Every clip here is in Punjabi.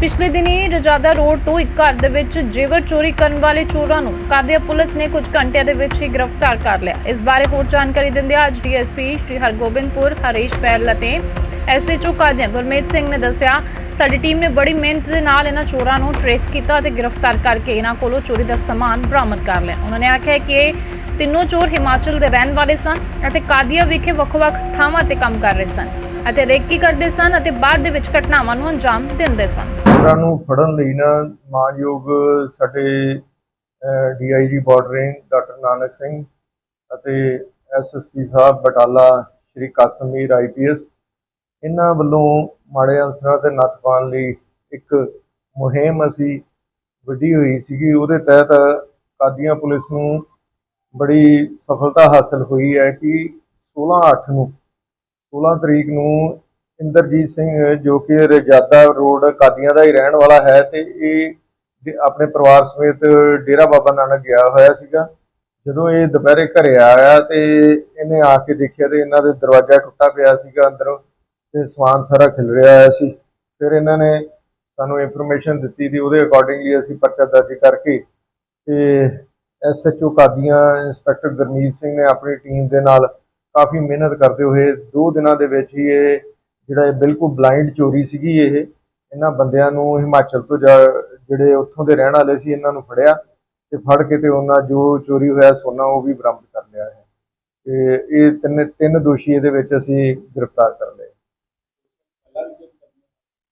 ਪਿਛਲੇ ਦਿਨੀ ਰਜਾਦਾ ਰੋਡ ਤੋਂ ਇੱਕ ਘਰ ਦੇ ਵਿੱਚ ਜੇਵਰ ਚੋਰੀ ਕਰਨ ਵਾਲੇ ਚੋਰਾਂ ਨੂੰ ਕਾਦੀਆ ਪੁਲਿਸ ਨੇ ਕੁਝ ਘੰਟਿਆਂ ਦੇ ਵਿੱਚ ਹੀ ਗ੍ਰਿਫਤਾਰ ਕਰ ਲਿਆ। ਇਸ ਬਾਰੇ ਹੋਰ ਜਾਣਕਾਰੀ ਦਿੰਦਿਆਂ ਅੱਜ ਡੀਐਸਪੀ ਸ਼੍ਰੀ ਹਰਗੋਬਿੰਦਪੁਰ, ਹਰੀਸ਼ ਪੈਰਲ ਅਤੇ ਐਸਐਚਓ ਕਾਦੀਆ ਗੁਰਮੇਤ ਸਿੰਘ ਨੇ ਦੱਸਿਆ, ਸਾਡੀ ਟੀਮ ਨੇ ਬੜੀ ਮਿਹਨਤ ਦੇ ਨਾਲ ਇਹਨਾਂ ਚੋਰਾਂ ਨੂੰ ਟਰੇਸ ਕੀਤਾ ਅਤੇ ਗ੍ਰਿਫਤਾਰ ਕਰਕੇ ਇਹਨਾਂ ਕੋਲੋਂ ਚੋਰੀ ਦਾ ਸਮਾਨ ਬਰਾਮਦ ਕਰ ਲਿਆ। ਉਹਨਾਂ ਨੇ ਆਖਿਆ ਕਿ ਇਹ ਤਿੰਨੋਂ ਚੋਰ ਹਿਮਾਚਲ ਦੇ ਰਹਿਣ ਵਾਲੇ ਸਨ ਅਤੇ ਕਾਦੀਆ ਵਿਖੇ ਵੱਖ-ਵੱਖ ਥਾਵਾਂ ਤੇ ਕੰਮ ਕਰ ਰਹੇ ਸਨ। ਅਤੇ ਰੇਕੀ ਕਰਦੇ ਸਨ ਅਤੇ ਬਾਅਦ ਦੇ ਵਿੱਚ ਘਟਨਾਵਾਂ ਨੂੰ ਅੰਜਾਮ ਦਿੰਦੇ ਸਨ। ਚੋਰਾਂ ਨੂੰ ਫੜਨ ਲਈ ਨਾ ਮਾਨਯੋਗ ਸਾਡੇ DIG border range doctor Nanak Singh ਅਤੇ ਐਸਐਸਪੀ ਸਾਹਿਬ ਬਟਾਲਾ ਸ਼੍ਰੀ ਕਾਸਮ ਕਾਸਮੀਰ ਆਈਪੀਐਸ ਇਹਨਾਂ ਵੱਲੋਂ ਮਾੜੇ ਅਨਸਰਾਂ ਤੇ ਨੱਥ ਪਾਉਣ ਲਈ ਇੱਕ ਮੁਹਿੰਮ ਅਸੀਂ ਵਿੱਢੀ ਹੋਈ ਸੀਗੀ। ਉਹਦੇ ਤਹਿਤ ਕਾਦੀਆਂ ਪੁਲਿਸ ਨੂੰ ਬੜੀ ਸਫਲਤਾ ਹਾਸਲ ਹੋਈ ਹੈ ਕਿ 16/8 ਨੂੰ 16 ਤਰੀਕ ਨੂੰ ਇੰਦਰਜੀਤ ਸਿੰਘ ਜੋ ਕਿ ਰਜਾਦਾ ਰੋਡ ਕਾਦੀਆਂ ਦਾ ਹੀ ਰਹਿਣ ਵਾਲਾ ਹੈ ਤੇ ਇਹ ਆਪਣੇ ਪਰਿਵਾਰ ਸਮੇਤ ਡੇਰਾ ਬਾਬਾ ਨਾਨਕ ਗਿਆ ਹੋਇਆ ਸੀਗਾ। ਜਦੋਂ ਇਹ ਦੁਪਹਿਰੇ ਘਰੇ ਆਇਆ ਤੇ ਇਹਨੇ ਆ ਕੇ ਦੇਖਿਆ ਤੇ ਇਹਨਾਂ ਦੇ ਦਰਵਾਜ਼ਾ ਟੁੱਟਾ ਪਿਆ ਸੀਗਾ ਅੰਦਰੋਂ ਤੇ ਸਮਾਨ ਸਾਰਾ ਖਿਲ ਰਿਹਾ ਹੋਇਆ ਸੀ। ਫਿਰ ਇਹਨਾਂ ਨੇ ਸਾਨੂੰ ਇਨਫੋਰਮੇਸ਼ਨ ਦਿੱਤੀ ਦੀ ਉਹਦੇ ਅਕੋਰਡਿੰਗਲੀ ਅਸੀਂ ਪਰਚਾ ਦਰਜ ਕਰਕੇ ਤੇ ਐਸਐਚਓ ਕਾਦੀਆਂ ਇੰਸਪੈਕਟਰ ਗੁਰਮੀਤ ਸਿੰਘ ਨੇ ਆਪਣੀ ਟੀਮ ਦੇ ਨਾਲ ਕਾਫੀ ਮਿਹਨਤ ਕਰਦੇ ਹੋਏ, ਦੋ ਦਿਨਾਂ ਦੇ ਵਿੱਚ ਹੀ ਇਹ ਜਿਹੜਾ ਇਹ ਬਿਲਕੁਲ ਬਲਾਈਂਡ ਚੋਰੀ ਸੀਗੀ ਇਹ, ਇਹਨਾਂ ਬੰਦਿਆਂ ਨੂੰ ਹਿਮਾਚਲ ਤੋਂ ਜਿਹੜੇ ਉੱਥੋਂ ਦੇ ਰਹਿਣ ਵਾਲੇ ਸੀ, ਇਹਨਾਂ ਨੂੰ ਫੜਿਆ ਤੇ ਫੜ ਕੇ ਤੇ ਉਹਨਾਂ ਜੋ ਚੋਰੀ ਹੋਇਆ ਸੋਨਾ ਉਹ ਵੀ ਬਰਾਮਦ ਕਰ ਲਿਆ ਹੈ। ਤੇ ਇਹ ਤਿੰਨ ਤਿੰਨ ਦੋਸ਼ੀ ਇਹਦੇ ਵਿੱਚ ਅਸੀਂ ਗ੍ਰਿਫਤਾਰ ਕਰ ਲਏ।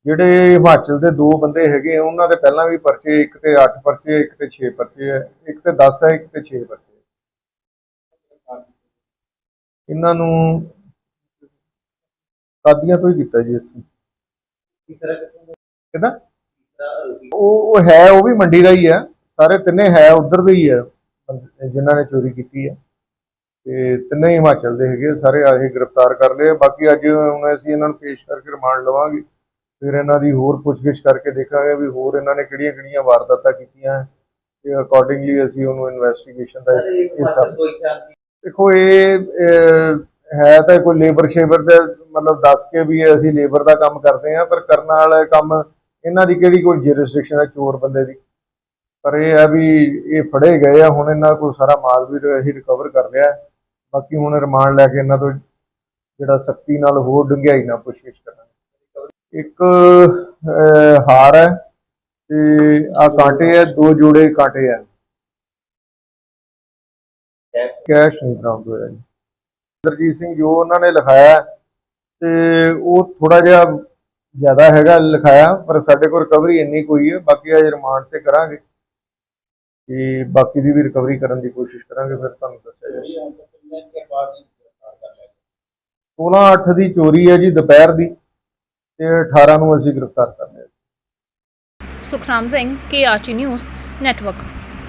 ਜਿਹੜੇ ਹਿਮਾਚਲ ਦੇ ਦੋ ਬੰਦੇ ਹੈਗੇ ਉਹਨਾਂ ਦੇ ਪਹਿਲਾਂ ਵੀ ਪਰਚੇ, ਇੱਕ ਤੇ 8 ਪਰਚੇ, ਇੱਕ ਤੇ 6 ਪਰਚੇ ਹੈ, ਇੱਕ ਤੇ 10 ਹੈ, ਇੱਕ ਤੇ 6 ਪਰਚੇ ਇਹਨਾਂ ਨੂੰ ਕਾਦੀਆਂ ਤੋਂ ਹੀ ਕੀਤਾ ਜੀ ਇੱਥੇ। ਕਿਦਾਂ? ਉਹ ਉਹ ਹੈ, ਉਹ ਵੀ ਮੰਡੀ ਦਾ ਹੀ ਹੈ। ਸਾਰੇ ਤਿੰਨੇ ਹੈ, ਉਧਰ ਦੇ ਹੀ ਹੈ। ਜਿਨ੍ਹਾਂ ਨੇ ਚੋਰੀ ਕੀਤੀ ਹੈ। ਤੇ ਤਿੰਨੇ ਹਿਮਾਚਲ ਦੇ ਹੈਗੇ। ਸਾਰੇ ਆਹੀ ਗ੍ਰਿਫਤਾਰ ਕਰ ਲਏ। ਬਾਕੀ ਅੱਜ ਹੁਣ ਅਸੀਂ ਇਹਨਾਂ ਨੂੰ ਪੇਸ਼ ਕਰਕੇ ਰਿਮਾਂਡ ਲਵਾਂਗੇ। ਫਿਰ ਇਹਨਾਂ ਦੀ ਹੋਰ ਪੁੱਛਗਿੱਛ ਕਰਕੇ ਦੇਖਾਂਗੇ ਵੀ ਹੋਰ ਇਹਨਾਂ ਨੇ ਕਿਹੜੀਆਂ ਕਿਹੜੀਆਂ ਵਾਰਦਾਤਾਂ ਕੀਤੀਆਂ। ਤੇ ਅਕੋਰਡਿੰਗਲੀ ਅਸੀਂ ਉਹਨੂੰ ਇਨਵੈਸਟੀਗੇਸ਼ਨ ਦਾ ਹਿੱਸਾ ਦੇਖੋ, ਇਹ ਹੈ ਤਾਂ ਕੋਈ ਲੇਬਰ ਸ਼ੇਬਰ ਦੇ ਮਤਲਬ ਦੱਸ ਕੇ ਵੀ ਅਸੀਂ ਲੇਬਰ ਦਾ ਕੰਮ ਕਰਦੇ ਆ ਪਰ ਕਰਨ ਵਾਲਾ ਕੰਮ ਇਹਨਾਂ ਦੀ ਕਿਹੜੀ ਕੋਈ ਜੁਰਿਸਡਿਕਸ਼ਨ ਹੈ ਚੋਰ ਬੰਦੇ ਦੀ? ਪਰ ਇਹ ਹੈ ਵੀ ਇਹ ਫੜੇ ਗਏ ਆ, ਹੁਣ ਇਹਨਾਂ ਕੋਲ ਸਾਰਾ ਮਾਲ ਵੀ ਅਸੀਂ ਰਿਕਵਰ ਕਰ ਲਿਆ ਬਾਕੀ ਹੁਣ ਰਿਮਾਂਡ ਲੈ ਕੇ ਇਹਨਾਂ ਤੋਂ ਜਿਹੜਾ ਸਖਤੀ ਨਾਲ ਹੋਰ ਡੂੰਘਾਈ ਨਾਲ ਪੁੱਛਗਿੱਛ ਕਰਾਂਗੇ। ਇੱਕ ਹਾਰ ਹੈ ਤੇ ਆ ਕਾਂਟੇ ਹੈ, ਦੋ ਜੋੜੇ ਕਾਂਟੇ ਹੈ। ਕੈਸ਼ ਨਹੀਂ ਬਰਾਮਦ ਹੋਇਆ ਜੀ। ਇੰਦਰਜੀਤ ਸਿੰਘ ਜੋ ਉਹਨਾਂ ਨੇ ਲਿਖਾਇਆ ਤੇ ਉਹ ਥੋੜਾ ਜਿਹਾ ਜ਼ਿਆਦਾ ਹੈਗਾ ਲਿਖਾਇਆ, ਪਰ ਸਾਡੇ ਕੋਲ ਰਿਕਵਰੀ ਇੰਨੀ ਕੋਈ ਹੈ, ਬਾਕੀ ਅਜੇ ਰਿਮਾਂਡ ਤੇ ਕਰਾਂਗੇ। ਤੇ ਬਾਕੀ ਦੀ ਵੀ ਰਿਕਵਰੀ ਕਰਨ ਦੀ ਕੋਸ਼ਿਸ਼ ਕਰਾਂਗੇ, ਫਿਰ ਤੁਹਾਨੂੰ ਦੱਸਿਆ ਜਾਏਗਾ 16 8 ਦੀ ਚੋਰੀ ਹੈ ਜੀ, ਦੁਪਹਿਰ ਦੀ, ਤੇ 18 ਨੂੰ ਅਸੀਂ ਗ੍ਰਿਫਤਾਰ ਕਰ ਲਿਆ Sukhram Singh KRT news network